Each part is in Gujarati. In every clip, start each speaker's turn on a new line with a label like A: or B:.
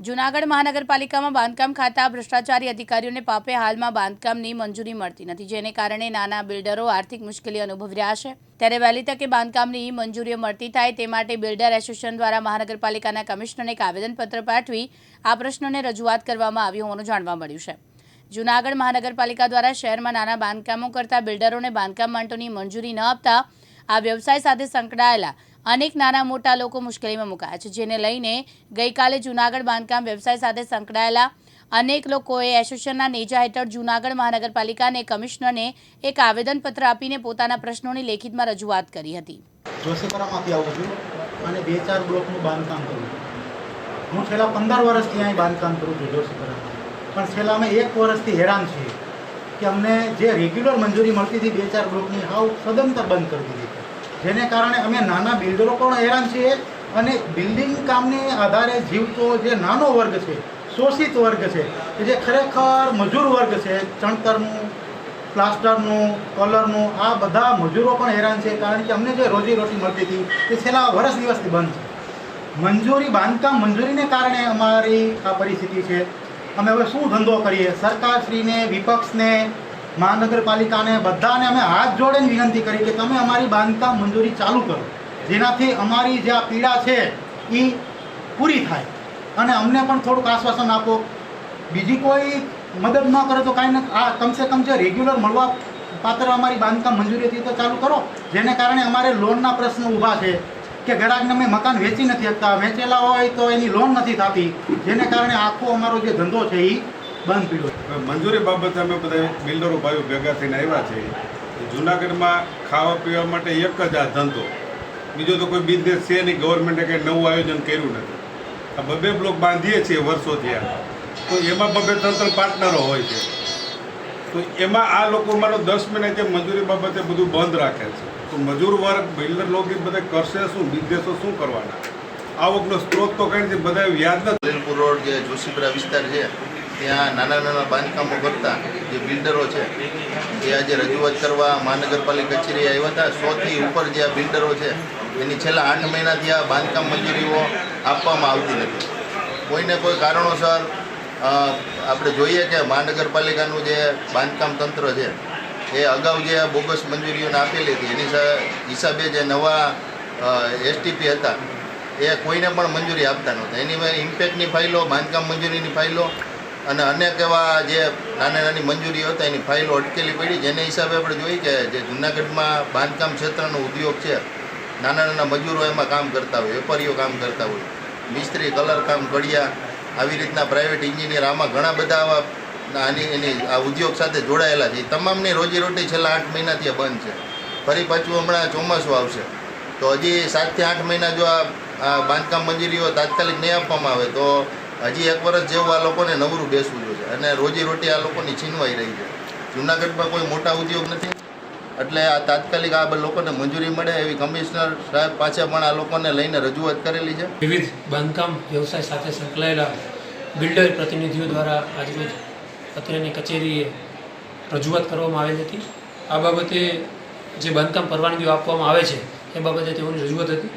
A: જૂનાગઢ મહાનગરપાલિકામાં બાંધકામ ખાતા ભ્રષ્ટાચારી અધિકારીઓને પાપે હાલમાં બાંધકામની મંજૂરી મળતી નથી, જેને કારણે નાના બિલ્ડરો આર્થિક મુશ્કેલી અનુભવી રહ્યા છે. ત્યારે વહેલી તકે બાંધકામની મંજૂરીઓ મળતી થાય તે માટે બિલ્ડર એસોસિએશન દ્વારા મહાનગરપાલિકાના કમિશનરને એક આવેદનપત્ર પાઠવી આ પ્રશ્નને રજૂઆત કરવામાં આવી હોવાનું જાણવા મળ્યું છે. જૂનાગઢ મહાનગરપાલિકા દ્વારા શહેરમાં નાના બાંધકામો કરતા બિલ્ડરોને બાંધકામ માટેની મંજૂરી ન આપતા આ વ્યવસાય સાથે સંકળાયેલા અનેક નાના મોટા લોકો મુશ્કેલીમાં મુકાયા છે, જેને લઈને ગઈકાલે જૂનાગઢ બાંધકામ વ્યવસાય સાથે સંકળાયેલા અનેક લોકોએ એસોસિએશનના નેજા હેઠળ જૂનાગઢ મહાનગરપાલિકાને કમિશનરને એક આવેદનપત્ર આપીને પોતાના પ્રશ્નોની લેખિતમાં રજૂઆત કરી હતી.
B: અને બે ચાર બ્લોકનું બાંધકામ કરું હું છેલ્લા પંદર વર્ષથી અહીં બાંધકામ કરું છું જોશીપરામાં પણ છેલ્લા અમે એક વર્ષથી હેરાન છીએ કે અમને જે રેગ્યુલર મંજૂરી મળતી હતી બે ચાર બ્લોકની, હાવ સદંતર બંધ કરી દીધી. જેને કારણે અમે નાના બિલ્ડરો પણ હેરાન છીએ અને બિલ્ડિંગ કામને આધારે જીવતો જે નાનો વર્ગ છે, શોષિત વર્ગ છે, કે જે ખરેખર મજૂર વર્ગ છે, ચણતરનું, પ્લાસ્ટરનું, કલરનું, આ બધા મજૂરો પણ હેરાન છે, કારણ કે અમને જે રોજીરોટી મળતી હતી તે છેલ્લા વર્ષ દિવસથી બંધ છે. મંજૂરી, બાંધકામ મંજૂરીને કારણે અમારી આ પરિસ્થિતિ છે. અમે હવે શું ધંધો કરીએ? સરકારશ્રીને, વિપક્ષને મહાનગરપાલિકાને બધાને અમે હાથ જોડીને વિનંતી કરી કે તમે અમારી બાંધકામ મંજૂરી ચાલુ કરો. જેનાથી અમારી જે આ પીડા છે એ પૂરી થાય. અને અમને પણ થોડુંક આશ્વાસન આપો. બીજી કોઈ મદદ ન કરે તો કાંઈ આ કમસે કમ જે રેગ્યુલર મળવા પાત્ર અમારી બાંધકામ મંજૂરી હતી તો ચાલુ કરો. જેને કારણે અમારે લોનના પ્રશ્ન ઊભા છે કે ગ્રાહકને અમે મકાન વેચી નથી શકતા. વેચેલા હોય તો એની લોન નથી થતી. જેને કારણે આખો અમારો જે ધંધો છે એ બંધ પીડ્યો
C: મંજૂરી બાબતે અમે બધા બિલ્ડરો ભાઈઓ ભેગા થઈને આવ્યા છે. જુનાગઢમાં ખાવા પીવા માટે એક જ આ ધંધો. બીજો તો કોઈ બિઝનેસ છે નહીં ગવર્મેન્ટે કંઈ નવું આયોજન કર્યું નથી. આ બબે બ્લોક બાંધીએ છીએ વર્ષોથી આ. તો એમાં બબે ત્રણ ત્રણ પાર્ટનરો હોય છે. તો એમાં આ લોકો મારો દસ મહિના જે મંજૂરી બાબતે બધું બંધ રાખે છે. તો મજૂર વર્ગ બિલ્ડર લોકો બધા કરશે શું બિઝનેસો શું કરવાના? આવકનો સ્ત્રોત તો કંઈ નથી બધા વ્યાજ નથી.
D: રોડ જે જોશીપુરા વિસ્તાર છે ત્યાં નાના નાના બાંધકામો કરતા જે બિલ્ડરો છે, એ આજે રજૂઆત કરવા મહાનગરપાલિકા કચેરી આવ્યા હતા. સોથી ઉપર જે આ બિલ્ડરો છે, એની છેલ્લા આઠ મહિનાથી આ બાંધકામ મંજૂરીઓ આપવામાં આવતી નથી. કોઈને કોઈ કારણોસર આપણે જોઈએ કે મહાનગરપાલિકાનું જે બાંધકામ તંત્ર છે, એ અગાઉ જે બોગસ મંજૂરીઓને આપેલી હતી, એની હિસાબે જે નવા એસટીપી હતા, એ કોઈને પણ મંજૂરી આપતા નહોતા. એની ઇમ્પેક્ટની ફાઇલો, બાંધકામ મંજૂરીની ફાઇલો અને અનેક એવા જે નાની નાની મંજૂરીઓ હતા, એની ફાઇલો અટકેલી પડી, જેને હિસાબે આપણે જોઈએ કે જે જૂનાગઢમાં બાંધકામ ક્ષેત્રનો ઉદ્યોગ છે, નાના નાના મજૂરો એમાં કામ કરતા હોય, વેપારીઓ કામ કરતા હોય, મિસ્ત્રી, કલર કામ કડિયા આવી રીતના પ્રાઇવેટ એન્જિનિયર આમાં ઘણા બધા આવા આની એની આ ઉદ્યોગ સાથે જોડાયેલા છે. તમામની રોજીરોટી છેલ્લા આઠ મહિનાથી બંધ છે. ફરી પાછું હમણાં ચોમાસું આવશે. તો હજી સાતથી આઠ મહિના જો આ બાંધકામ મંજૂરીઓ તાત્કાલિક નહીં આપવામાં આવે, તો હજી એક વર્ષ જેવું આ લોકોને નવરું બેસવું જોઈએ. અને રોજીરોટી આ લોકોની છીનવાઈ રહી છે. જૂનાગઢમાં કોઈ મોટા ઉદ્યોગ નથી. એટલે આ તાત્કાલિક આ લોકોને મંજૂરી મળે એવી કમિશનર સાહેબ પાસે પણ આ લોકોને લઈને રજૂઆત કરેલી છે.
E: વિવિધ બાંધકામ વ્યવસાય સાથે સંકળાયેલા બિલ્ડર પ્રતિનિધિઓ દ્વારા આજરોજ અત્રેની કચેરીએ રજૂઆત કરવામાં આવેલી હતી. આ બાબતે જે બાંધકામ પરવાનગીઓ આપવામાં આવે છે, એ બાબતે તેઓની રજૂઆત હતી.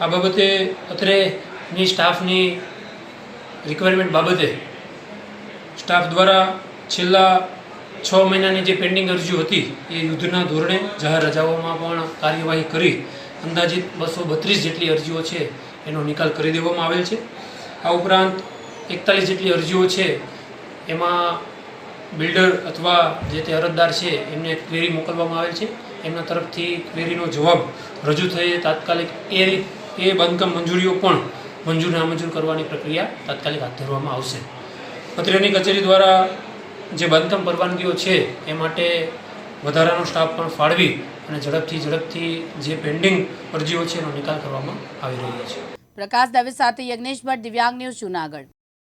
E: આ બાબતે અત્રેની સ્ટાફની રિક્વાયરમેન્ટ બાબતે સ્ટાફ દ્વારા છેલ્લા છ મહિનાની જે પેન્ડિંગ અરજીઓ હતી, એ યુદ્ધના ધોરણે જાહેર રજાઓમાં પણ કાર્યવાહી કરી, અંદાજિત બસો બત્રીસ જેટલી અરજીઓ છે, એનો નિકાલ કરી દેવામાં આવેલ છે. આ ઉપરાંત એકતાલીસ જેટલી અરજીઓ છે, એમાં બિલ્ડર અથવા જે તે અરજદાર છે, એમને ક્વેરી મોકલવામાં આવેલ છે. એમના તરફથી ક્વેરીનો જવાબ રજૂ થઈ તાત્કાલિક એ એ બાંધકામ મંજૂરીઓ પણ મંજૂર નામંજૂર કરવાની પ્રક્રિયા તાત્કાલિક હાથ ધરવામાં આવશે. અત્રેની કચેરી દ્વારા જે બાંધકામ પરવાનગીઓ છે, એ માટે વધારાનો સ્ટાફ પણ ફાળવી અને ઝડપથી ઝડપથી જે પેન્ડિંગ અરજીઓ છે, એનો નિકાલ કરવામાં આવી રહ્યો છે.
A: પ્રકાશ દવે સાથે યજ્ઞેશ ભટ્ટ દિવ્યાંગ ન્યૂઝ જૂનાગઢ.